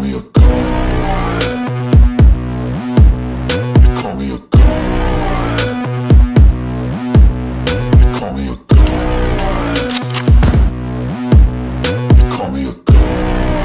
we are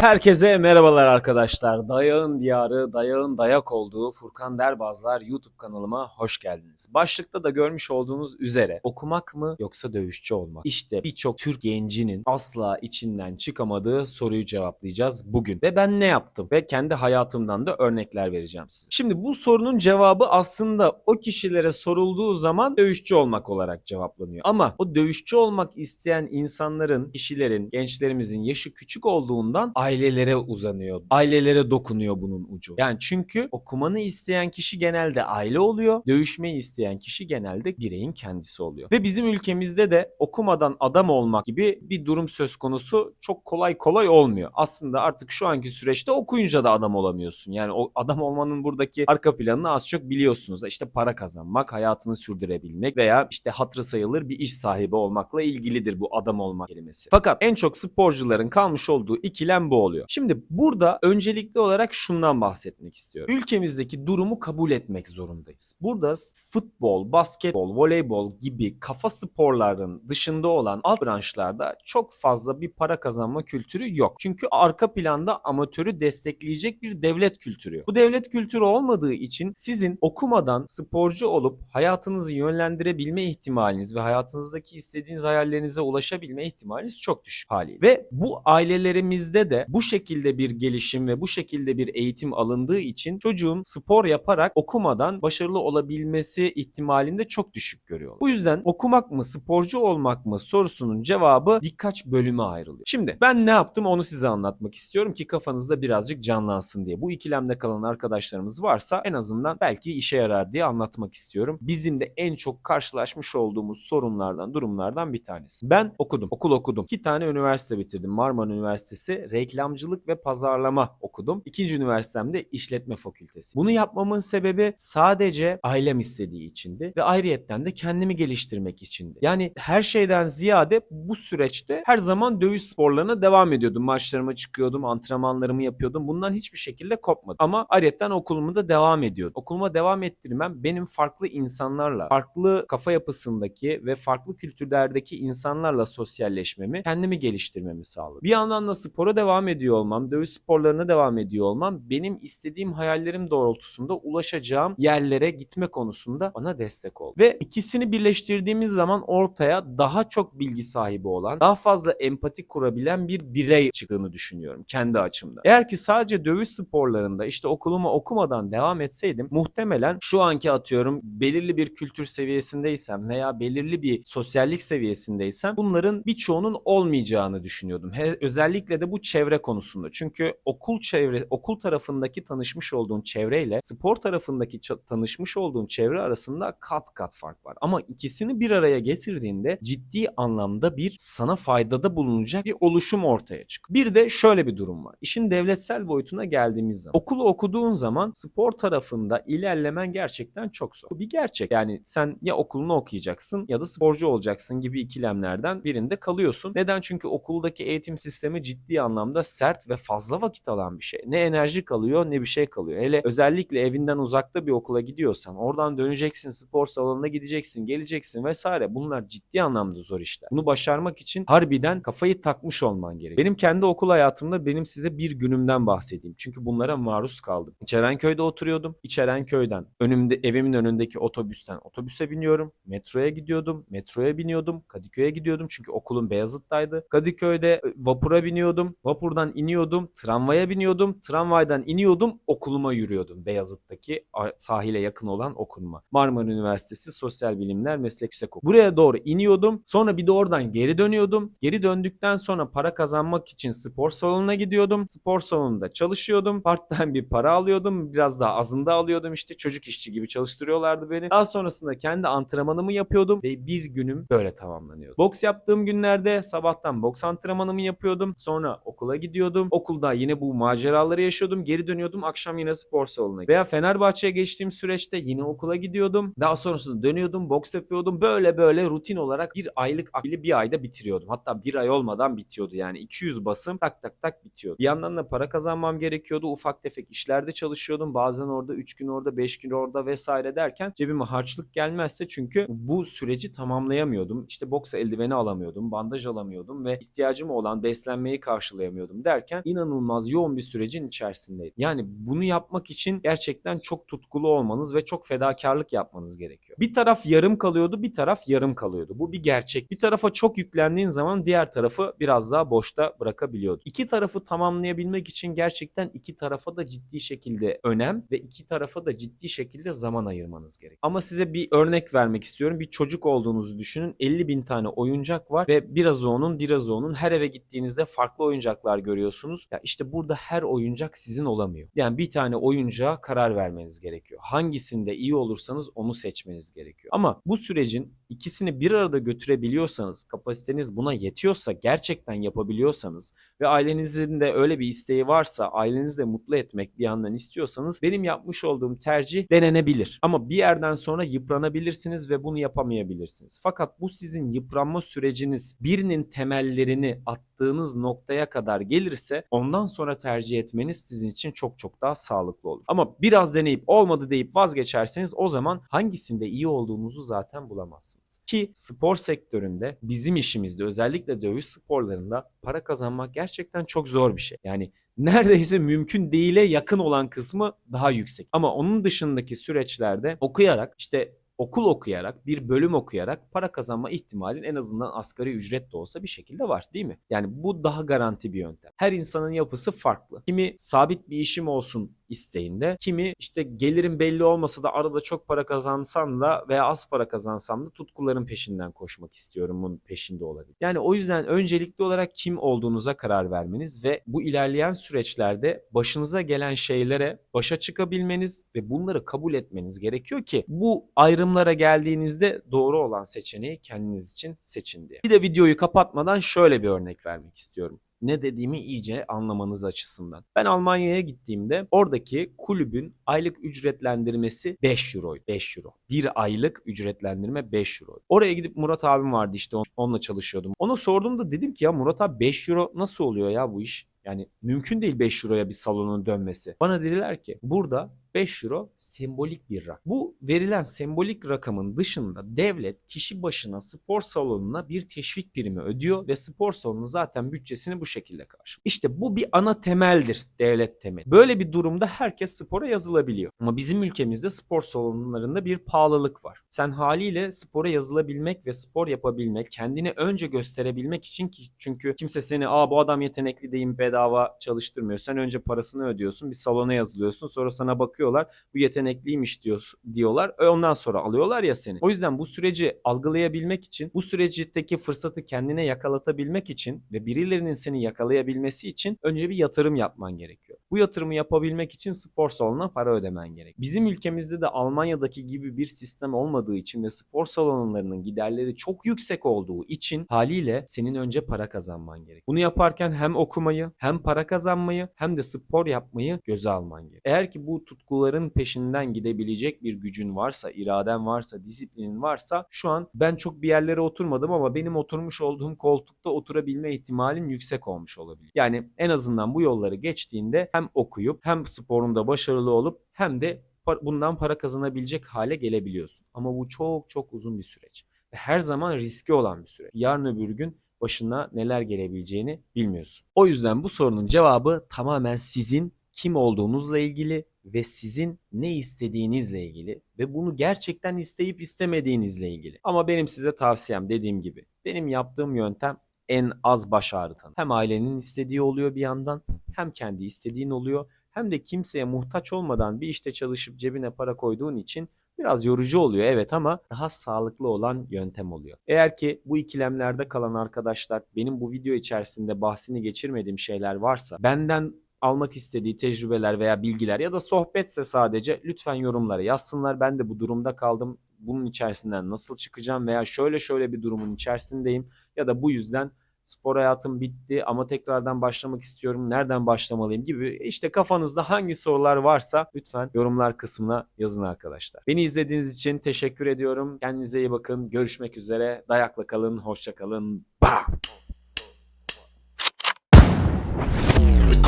Herkese merhabalar arkadaşlar. Dayağın diyarı, dayağın dayak olduğu Furkan Derbazlar YouTube kanalıma hoş geldiniz. Başlıkta da görmüş olduğunuz üzere okumak mı yoksa dövüşçü olmak? İşte birçok Türk gencinin asla içinden çıkamadığı soruyu cevaplayacağız bugün. Ve ben ne yaptım? Ve kendi hayatımdan da örnekler vereceğim size. Şimdi bu sorunun cevabı aslında o kişilere sorulduğu zaman dövüşçü olmak olarak cevaplanıyor. Ama o dövüşçü olmak isteyen insanların, kişilerin, gençlerimizin yaşı küçük olduğundan ailelere uzanıyor. Ailelere dokunuyor bunun ucu. Yani çünkü okumanı isteyen kişi genelde aile oluyor. Dövüşmeyi isteyen kişi genelde bireyin kendisi oluyor. Ve bizim ülkemizde de okumadan adam olmak gibi bir durum söz konusu çok kolay kolay olmuyor. Aslında artık şu anki süreçte okuyunca da adam olamıyorsun. Yani o adam olmanın buradaki arka planını az çok biliyorsunuz. İşte para kazanmak, hayatını sürdürebilmek veya işte hatırı sayılır bir iş sahibi olmakla ilgilidir bu adam olmak kelimesi. Fakat en çok sporcuların kalmış olduğu ikilem bu oluyor. Şimdi burada öncelikli olarak şundan bahsetmek istiyorum. Ülkemizdeki durumu kabul etmek zorundayız. Burada futbol, basketbol, voleybol gibi kafa sporların dışında olan alt branşlarda çok fazla bir para kazanma kültürü yok. Çünkü arka planda amatörü destekleyecek bir devlet kültürü yok. Bu devlet kültürü olmadığı için sizin okumadan sporcu olup hayatınızı yönlendirebilme ihtimaliniz ve hayatınızdaki istediğiniz hayallerinize ulaşabilme ihtimaliniz çok düşük hali. Ve bu ailelerimizde de bu şekilde bir gelişim ve bu şekilde bir eğitim alındığı için çocuğun spor yaparak okumadan başarılı olabilmesi ihtimalini de çok düşük görüyor. Bu yüzden okumak mı sporcu olmak mı sorusunun cevabı birkaç bölüme ayrılıyor. Şimdi ben ne yaptım onu size anlatmak istiyorum ki kafanızda birazcık canlansın diye. Bu ikilemde kalan arkadaşlarımız varsa en azından belki işe yarar diye anlatmak istiyorum. Bizim de en çok karşılaşmış olduğumuz sorunlardan, durumlardan bir tanesi. Ben okudum, okul okudum. İki tane üniversite bitirdim. Marmara Üniversitesi reklamcılık ve pazarlama okudum. İkinci üniversitemde işletme fakültesi. Bunu yapmamın sebebi sadece ailem istediği içindi ve ayrıyetten de kendimi geliştirmek içindi. Yani her şeyden ziyade bu süreçte her zaman dövüş sporlarına devam ediyordum. Maçlarıma çıkıyordum, antrenmanlarımı yapıyordum. Bundan hiçbir şekilde kopmadım. Ama ayrıyetten okulumu da devam ediyordum. Okuluma devam ettirmem benim farklı insanlarla, farklı kafa yapısındaki ve farklı kültürlerdeki insanlarla sosyalleşmemi, kendimi geliştirmemi sağladı. Bir yandan da spora devam ediyor olmam, dövüş sporlarına devam ediyor olmam benim istediğim hayallerim doğrultusunda ulaşacağım yerlere gitme konusunda bana destek oldu. Ve ikisini birleştirdiğimiz zaman ortaya daha çok bilgi sahibi olan, daha fazla empati kurabilen bir birey çıktığını düşünüyorum kendi açımda. Eğer ki sadece dövüş sporlarında işte okulumu okumadan devam etseydim muhtemelen şu anki atıyorum belirli bir kültür seviyesindeysem veya belirli bir sosyallik seviyesindeysem bunların birçoğunun olmayacağını düşünüyordum. He, özellikle de bu çevre konusunda. Çünkü okul çevre okul tarafındaki tanışmış olduğun çevreyle spor tarafındaki tanışmış olduğun çevre arasında kat kat fark var. Ama ikisini bir araya getirdiğinde ciddi anlamda bir sana faydada bulunacak bir oluşum ortaya çıkıyor. Bir de şöyle bir durum var. İşin devletsel boyutuna geldiğimiz zaman okulu okuduğun zaman spor tarafında ilerlemen gerçekten çok zor. Bu bir gerçek. Yani sen ya okulunu okuyacaksın ya da sporcu olacaksın gibi ikilemlerden birinde kalıyorsun. Neden? Çünkü okuldaki eğitim sistemi ciddi anlamda sert ve fazla vakit alan bir şey. Ne enerji kalıyor ne bir şey kalıyor. Hele özellikle evinden uzakta bir okula gidiyorsan oradan döneceksin, spor salonuna gideceksin, geleceksin vesaire. Bunlar ciddi anlamda zor işler. Bunu başarmak için harbiden kafayı takmış olman gerekiyor. Benim kendi okul hayatımda benim size bir günümden bahsedeyim. Çünkü bunlara maruz kaldım. İçerenköy'de oturuyordum. İçerenköy'den önümde evimin önündeki otobüsten otobüse biniyorum. Metroya gidiyordum. Metroya biniyordum. Kadıköy'e gidiyordum. Çünkü okulum Beyazıt'taydı. Kadıköy'de e, vapura biniyordum. Vapurdan iniyordum. Tramvaya biniyordum. Tramvaydan iniyordum. Okuluma yürüyordum. Beyazıt'taki sahile yakın olan okuluma. Marmara Üniversitesi Sosyal Bilimler Meslek Yüksekokulu. Buraya doğru iniyordum. Sonra bir de oradan geri dönüyordum. Geri döndükten sonra para kazanmak için spor salonuna gidiyordum. Spor salonunda çalışıyordum. Part-time bir para alıyordum. Biraz daha azında alıyordum işte. Çocuk işçi gibi çalıştırıyorlardı beni. Daha sonrasında kendi antrenmanımı yapıyordum ve bir günüm böyle tamamlanıyordu. Boks yaptığım günlerde sabahtan boks antrenmanımı yapıyordum. Sonra okula gidiyordum. Okulda yine bu maceraları yaşıyordum. Geri dönüyordum. Akşam yine spor salonuna. Veya Fenerbahçe'ye geçtiğim süreçte yine okula gidiyordum. Daha sonrasında dönüyordum. Boks yapıyordum. Böyle böyle rutin olarak bir aylık akbili bir ayda bitiriyordum. Hatta bir ay olmadan bitiyordu yani. 200 basım tak tak tak bitiyordu. Bir yandan da para kazanmam gerekiyordu. Ufak tefek işlerde çalışıyordum. Bazen orada 3 gün orada 5 gün orada vesaire derken cebime harçlık gelmezse çünkü bu süreci tamamlayamıyordum. İşte boks eldiveni alamıyordum. Bandaj alamıyordum ve ihtiyacım olan beslenmeyi karşılayamıyordum derken inanılmaz yoğun bir sürecin içerisindeydim. Yani bunu yapmak için gerçekten çok tutkulu olmanız ve çok fedakarlık yapmanız gerekiyor. Bir taraf yarım kalıyordu, bir taraf yarım kalıyordu. Bu bir gerçek. Bir tarafa çok yüklendiğin zaman diğer tarafı biraz daha boşta bırakabiliyordu. İki tarafı tamamlayabilmek için gerçekten iki tarafa da ciddi şekilde önem ve iki tarafa da ciddi şekilde zaman ayırmanız gerek. Ama size bir örnek vermek istiyorum. Bir çocuk olduğunuzu düşünün. 50 bin tane oyuncak var ve biraz onun biraz onun her eve gittiğinizde farklı oyuncaklar görüyorsunuz. Ya işte burada her oyuncak sizin olamıyor. Yani bir tane oyuncağa karar vermeniz gerekiyor. Hangisinde iyi olursanız onu seçmeniz gerekiyor. Ama bu sürecin ikisini bir arada götürebiliyorsanız, kapasiteniz buna yetiyorsa, gerçekten yapabiliyorsanız ve ailenizin de öyle bir isteği varsa, ailenizi de mutlu etmek bir yandan istiyorsanız benim yapmış olduğum tercih denenebilir. Ama bir yerden sonra yıpranabilirsiniz ve bunu yapamayabilirsiniz. Fakat bu sizin yıpranma süreciniz birinin temellerini attığınız noktaya kadar gelirse ondan sonra tercih etmeniz sizin için çok çok daha sağlıklı olur. Ama biraz deneyip olmadı deyip vazgeçerseniz o zaman hangisinde iyi olduğunuzu zaten bulamazsınız. Ki spor sektöründe bizim işimizde özellikle dövüş sporlarında para kazanmak gerçekten çok zor bir şey. Yani neredeyse mümkün değile yakın olan kısmı daha yüksek. Ama onun dışındaki süreçlerde okuyarak işte okul okuyarak, bir bölüm okuyarak para kazanma ihtimalin en azından asgari ücret de olsa bir şekilde var değil mi? Yani bu daha garanti bir yöntem. Her insanın yapısı farklı. Kimi sabit bir işim olsun isteğinde, kimi işte gelirim belli olmasa da arada çok para kazansam da veya az para kazansam da tutkuların peşinden koşmak istiyorum bunun peşinde olabilir. Yani o yüzden öncelikli olarak kim olduğunuza karar vermeniz ve bu ilerleyen süreçlerde başınıza gelen şeylere başa çıkabilmeniz ve bunları kabul etmeniz gerekiyor ki bu ayrımlara geldiğinizde doğru olan seçeneği kendiniz için seçin diye. Bir de videoyu kapatmadan şöyle bir örnek vermek istiyorum ne dediğimi iyice anlamanız açısından. Ben Almanya'ya gittiğimde oradaki kulübün aylık ücretlendirmesi 5 euro. 5 euro. Bir aylık ücretlendirme 5 euro. Oraya gidip Murat abim vardı işte onunla çalışıyordum. Ona sorduğumda dedim ki ya Murat abi 5 euro nasıl oluyor ya bu iş? Yani mümkün değil 5 euroya bir salonun dönmesi. Bana dediler ki burada 5 euro sembolik bir rakam. Bu verilen sembolik rakamın dışında devlet kişi başına spor salonuna bir teşvik primi ödüyor ve spor salonu zaten bütçesini bu şekilde karşılıyor. İşte bu bir ana temeldir devlet temeli. Böyle bir durumda herkes spora yazılabiliyor. Ama bizim ülkemizde spor salonlarında bir pahalılık var. Sen haliyle spora yazılabilmek ve spor yapabilmek, kendini önce gösterebilmek için ki çünkü kimse seni aa bu adam yetenekli değil bedava çalıştırmıyor. Sen önce parasını ödüyorsun, bir salona yazılıyorsun, sonra sana bakıyor bakıyorlar. Bu yetenekliymiş diyor, diyorlar. E ondan sonra alıyorlar ya seni. O yüzden bu süreci algılayabilmek için, bu süreçteki fırsatı kendine yakalatabilmek için ve birilerinin seni yakalayabilmesi için önce bir yatırım yapman gerekiyor. Bu yatırımı yapabilmek için spor salonuna para ödemen gerek. Bizim ülkemizde de Almanya'daki gibi bir sistem olmadığı için ve spor salonlarının giderleri çok yüksek olduğu için haliyle senin önce para kazanman gerek. Bunu yaparken hem okumayı, hem para kazanmayı, hem de spor yapmayı göze alman gerek. Eğer ki bu tutkuların peşinden gidebilecek bir gücün varsa, iraden varsa, disiplinin varsa şu an ben çok bir yerlere oturmadım ama benim oturmuş olduğum koltukta oturabilme ihtimalin yüksek olmuş olabilir. Yani en azından bu yolları geçtiğinde hem okuyup hem sporunda başarılı olup hem de bundan para kazanabilecek hale gelebiliyorsun. Ama bu çok çok uzun bir süreç. Ve her zaman riski olan bir süreç. Yarın öbür gün başına neler gelebileceğini bilmiyorsun. O yüzden bu sorunun cevabı tamamen sizin kim olduğunuzla ilgili ve sizin ne istediğinizle ilgili ve bunu gerçekten isteyip istemediğinizle ilgili. Ama benim size tavsiyem dediğim gibi benim yaptığım yöntem en az baş ağrıtan. Hem ailenin istediği oluyor bir yandan hem kendi istediğin oluyor hem de kimseye muhtaç olmadan bir işte çalışıp cebine para koyduğun için biraz yorucu oluyor evet ama daha sağlıklı olan yöntem oluyor. Eğer ki bu ikilemlerde kalan arkadaşlar benim bu video içerisinde bahsini geçirmediğim şeyler varsa benden almak istediği tecrübeler veya bilgiler ya da sohbetse sadece lütfen yorumlara yazsınlar. Ben de bu durumda kaldım. Bunun içerisinden nasıl çıkacağım veya şöyle şöyle bir durumun içerisindeyim ya da bu yüzden spor hayatım bitti ama tekrardan başlamak istiyorum. Nereden başlamalıyım gibi işte kafanızda hangi sorular varsa lütfen yorumlar kısmına yazın arkadaşlar. Beni izlediğiniz için teşekkür ediyorum. Kendinize iyi bakın. Görüşmek üzere. Dayakla kalın. Hoşça kalın. Bam!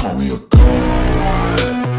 call me a god.